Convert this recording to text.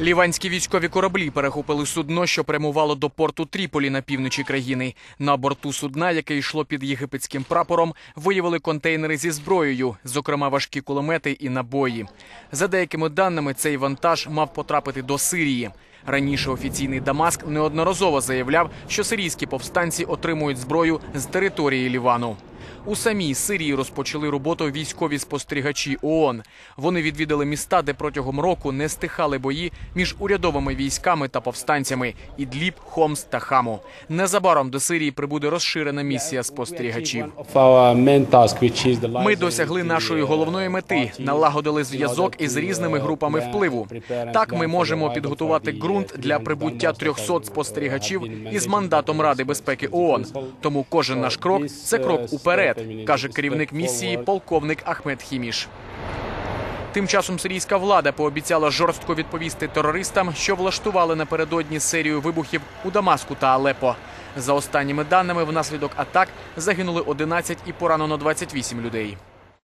Ліванські військові кораблі перехопили судно, що прямувало до порту Тріполі на півночі країни. На борту судна, яке йшло під єгипетським прапором, виявили контейнери зі зброєю, зокрема важкі кулемети і набої. За деякими даними, цей вантаж мав потрапити до Сирії. Раніше офіційний Дамаск неодноразово заявляв, що сирійські повстанці отримують зброю з території Лівану. У самій Сирії розпочали роботу військові спостерігачі ООН. Вони відвідали міста, де протягом року не стихали бої між урядовими військами та повстанцями Ідліб, Хомс та Хаму. Незабаром до Сирії прибуде розширена місія спостерігачів. Ми досягли нашої головної мети, налагодили зв'язок із різними групами впливу. Так ми можемо підготувати ґрунт для прибуття 300 спостерігачів із мандатом Ради безпеки ООН. Тому кожен наш крок це крок уперед, каже керівник місії полковник Ахмед Хіміш. Тим часом сирійська влада пообіцяла жорстко відповісти терористам, що влаштували напередодні серію вибухів у Дамаску та Алепо. За останніми даними, внаслідок атак загинули 11 і поранено 28 людей.